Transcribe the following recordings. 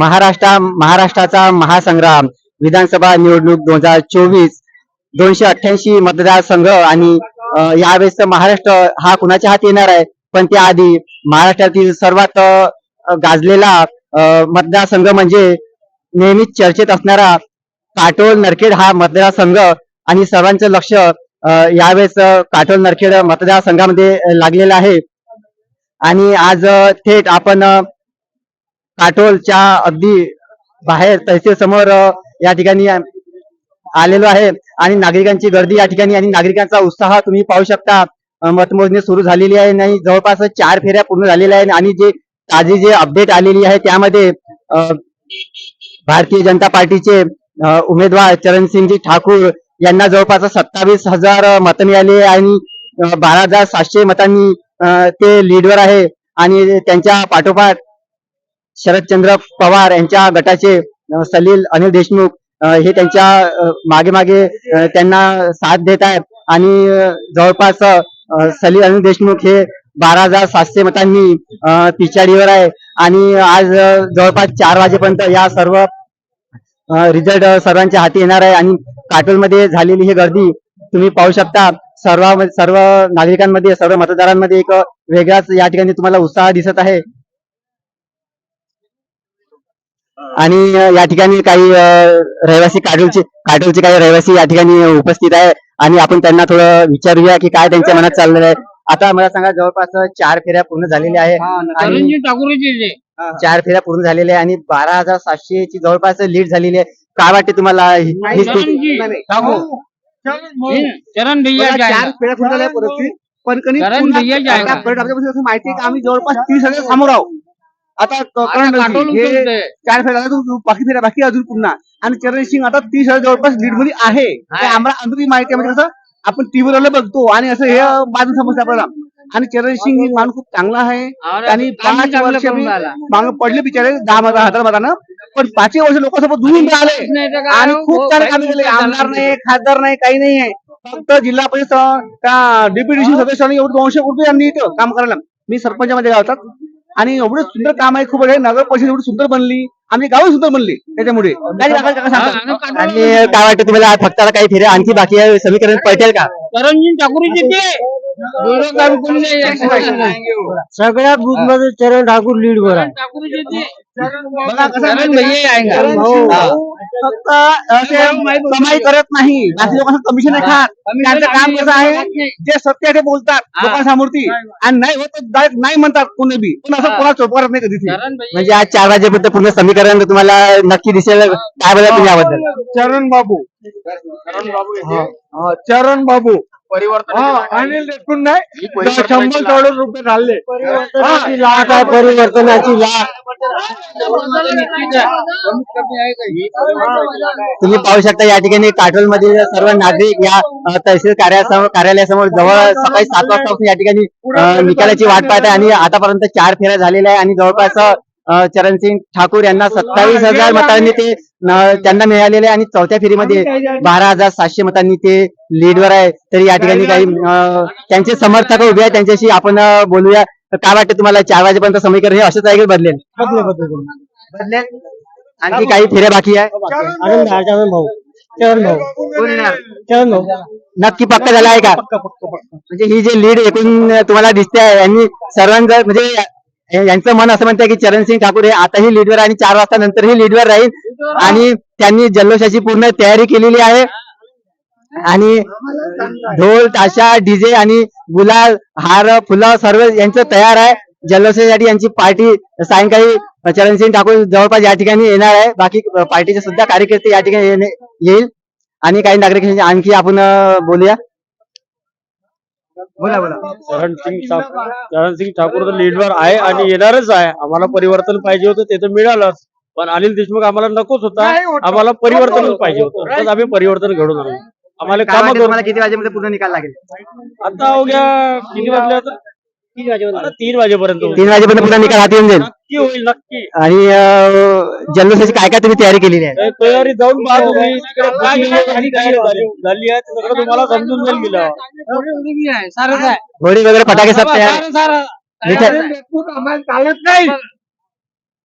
महाराष्ट्र महाराष्ट्राचा महासंग्राम विधानसभा निवडणूक दोन हजार चोवीस दोनशे अठ्ठ्याऐंशी मतदारसंघ आणि यावेळेस महाराष्ट्र हा कुणाच्या हात येणार आहे? पण त्याआधी महाराष्ट्रातील सर्वात गाजलेला मतदारसंघ म्हणजे नेहमीच चर्चेत असणारा काटोल नरखेड हा मतदारसंघ आणि सर्वांचं लक्ष यावेळेस काटोल नरखेड मतदारसंघामध्ये लागलेला लागलेलं आहे. आणि आज थेट आपण काटोलच्या अगदी बाहेर तहसील समोर या ठिकाणी आलेलो आहे. आणि नागरिकांची गर्दी या ठिकाणी आणि नागरिकांचा उत्साह तुम्ही पाहू शकता. मतमोजणी सुरू झालेली आहे नाही जवळपास चार फेऱ्या पूर्ण झालेल्या आहेत. आणि जे ताजी जे अपडेट आलेली आहे त्यामध्ये भारतीय जनता पार्टीचे उमेदवार चरणसिंगजी ठाकूर यांना जवळपास सत्तावीस हजार मतं मिळाली आणि बारा हजार सातशे मतांनी ते लीडवर आहे. आणि त्यांच्या पाठोपाठ शरदचंद्र पवार यांच्या गटाचे सलील अनिल देशमुख हे त्यांच्या मागे मागे त्यांना साथ देत आहेत. आणि जवळपास सलील अनिल देशमुख हे बारा हजार सातशे मतांनी पिछाडीवर आहे. आणि आज जवळपास चार वाजेपर्यंत या सर्व रिझल्ट सर्वांच्या हाती येणार आहे. आणि काटोलमध्ये झालेली ही गर्दी तुम्ही पाहू शकता. सर्व सर्व नागरिकांमध्ये सर्व मतदारांमध्ये एक वेगळाच या ठिकाणी तुम्हाला उत्साह दिसत आहे. आणि या ठिकाणी काही रहिवासी काटोलचे काटोलचे काही रहिवासी या ठिकाणी उपस्थित आहे आणि आपण त्यांना थोडं विचारूया की काय त्यांच्या मनात चाललेलं आहे. आता मला सांगा जवळपास चार फेऱ्या पूर्ण झालेल्या आहे आणि तरुणजी ठाकूरजी जे. चार फेऱ्या पूर्ण झालेल्या आहे आणि बारा हजार सातशे ची जवळपास लीड झालेली आहे. काय वाटते तुम्हाला ही ही चरण भैया चार. पेढ्या पूर्ण झाल्या परत. पण कधी माहिती आहे की आम्ही जवळपास तीस हजार समोर आहोत. आता करण हे. चार फेऱ्या झाल्या, बाकी फेऱ्या बाकी अजून पुन्हा. आणि चरण सिंग आता तीस हजार जवळपास लीडमध्ये आहे. आम्हाला अंतरी माहिती आहे म्हणजे कसं आपण टीव्हीवर बघतो आणि असं हे बाजू समजते आपल्याला. आणि चरण सिंग ही माणूस खूप चांगला आहे. आणि पाच वर्ष. मागे पडले बिचारे दहा हजार हजार मतानं. पण पाचही वर्ष लोकांसोबत दूरून राहिले. आणि हो, खूप सारे काही कामे केले. आमदार नाही. खासदार नाही काही नाही आहे. फक्त जिल्हा परिषद त्या डेप्युटेशन सदस्यांनी एवढे दोनशे कोटी यांनी इथं काम करायला. मी सरपंचामध्ये गावतात. आणि एवढं सुंदर काम आहे खूप आहे. नगर परिषद एवढी सुंदर बनली. आमची गाव सुंदर बनली त्याच्यामुळे? आणि काय वाटतं तुम्हाला फक्त आता काही फेऱ्या आणखी बाकी आहे? समीकरण पळतेल का? ते आहे. सगळ्या बुथमध्ये चरण ठाकूर लीड वर ते बघा कसं चरण आहे. चरण हो. फक्त असे कमाई करत नाही. बाकी लोकांना कमिशन नाही खात त्यांचं काम कसं आहे? जे सत्य आहे ते बोलतात. लोकांसमोरती. आणि नाही होत direct नाही म्हणतात कोणी बी. पण असं. कोणा चोपवत नाही कधी चरण म्हणजे आज चार वाजेपर्यंत पूर्ण समीकरण तुम्हाला नक्की दिसेल. काय बोला तुम्ही याबद्दल? चरण बाबू. हा, चरण बाबू. परिवर्तन अनिल देशमुख नाही शंभर करोड रुपये झाले. परिवर्तनाची लाट आहे परिवर्तनाची लाट. तुम्ही पाहू शकता या ठिकाणी काटोल मधील सर्व नागरिक या तहसील कार्यासमोर कार्यालयासमोर जवळ सकाळी सात वाजतापासून या ठिकाणी निकालाची वाट पाहत आहे आणि आतापर्यंत चार फेऱ्या झालेल्या आहे आणि जवळपास चरणसिंग ठाकूर यांना सत्तावीस हजार मतांनी ते त्यांना मिळालेले आहे आणि चौथ्या फेरीमध्ये बारा हजार सातशे मतांनी ते लीडवर आहे. तरी या ठिकाणी काही त्यांचे समर्थक उभे आहेत. त्यांच्याशी आपण बोलूया. तर काय वाटतं तुम्हाला? चार वाजेपर्यंत समीकरण हे असंच आहे की बदलेल? बदलेल आणखी काही फेऱ्या बाकी आहे? भाऊ चरण भाऊ नक्की पक्का झाला आहे का? म्हणजे ही जी लीड एकूण तुम्हाला दिसते आहे यांनी सर्वांचं म्हणजे यांचं मन असं म्हणतंय की चरणसिंग ठाकूर हे आताही लीडवर आणि चार वाजता नंतरही लीडवर राहील. आणि त्यांनी जल्लोषाची पूर्ण तयारी केलेली आहे. आणि ढोल ताशा डीजे आणि गुलाल हार फुलं सर्व यांचं तयार आहे. जल्लोषासाठी यांची पार्टी सायंकाळी चरणसिंग ठाकूर जवळपास या ठिकाणी येणार आहे. बाकी पार्टीचे सुद्धा कार्यकर्ते या ठिकाणी येईल. आणि काही नागरिकांशी आणखी आपण बोलूया. बोला बोला. चरणसिंग ठाकूर चरणसिंग ठाकूर तर लीडवर आहे आणि येणारच आहे. आम्हाला परिवर्तन पाहिजे होतं ते तर मिळालंच. पण अनिल देशमुख आम्हाला नकोच होता. आम्हाला परिवर्तनच पाहिजे होतं. तर आम्ही परिवर्तन घडून आणू आम्हाला काय काम तुम्हाला किती वाजेमध्ये पूर्ण निकाल लागेल? आता अवघ्या किती वाजले आता? तीन वाजेपर्यंत. तीन वाजेपर्यंत पूर्ण निकाल हाती येऊन जाईल. नक्की होईल नक्की. आणि अं, जल्लोषाची काय काय तुम्ही तयारी केलेली आहे? तर तयारी जाऊन पहा तुम्ही. तिकडे काय काय तयारी झाली झाली आहे ते सगळं तुम्हाला समजून जाईल गेलं सारच आहे? होळी वगैरे फटाके सब तयार सारं- सारं. मिठाई आम्हाला चालत नाही.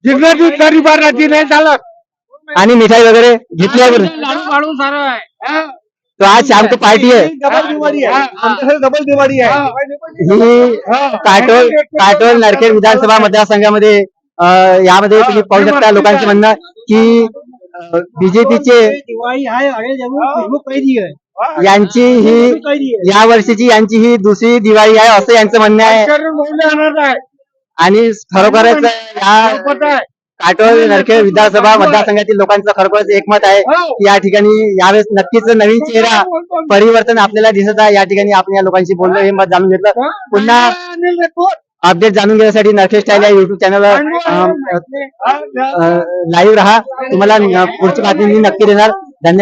जिल्ह्याची गरीबाराची नाही चालत. आणि मिठाई वगैरे घेतल्यावर लाडू काढून सारं आहे. तो आज शाम को पार्टी आहे डबल दिवाळी आहे आमच्याकडे डबल दिवाळी आहे ही। काटोल काटोल नरखेड विधानसभा मतदारसंघामध्ये अं, यामध्ये तुम्ही पाहू शकता लोकांचं म्हणणं की बीजेपीचे दिवाळी आहे अरे जरूर पहिली आहे. यांची ही या वर्षीची यांची ही दुसरी दिवाळी आहे असं यांचं म्हणणं आहे. आणि खरोखरच या काटोल नरखेड विधानसभा मतदारसंघातील लोकांचं खरोखरच एकमत आहे. की या ठिकाणी यावेळेस नक्कीच नवीन चेहरा परिवर्तन आपल्याला दिसत आहे. या ठिकाणी आपण या लोकांशी बोललो हे मत जाणून घेतलं. पुन्हा अपडेट जाणून घेण्यासाठी नरखेड स्टाईल या युट्यूब चॅनलवर लाईव्ह राहा. तुम्हाला पुढची बातमी मी नक्की देणार. धन्यवाद.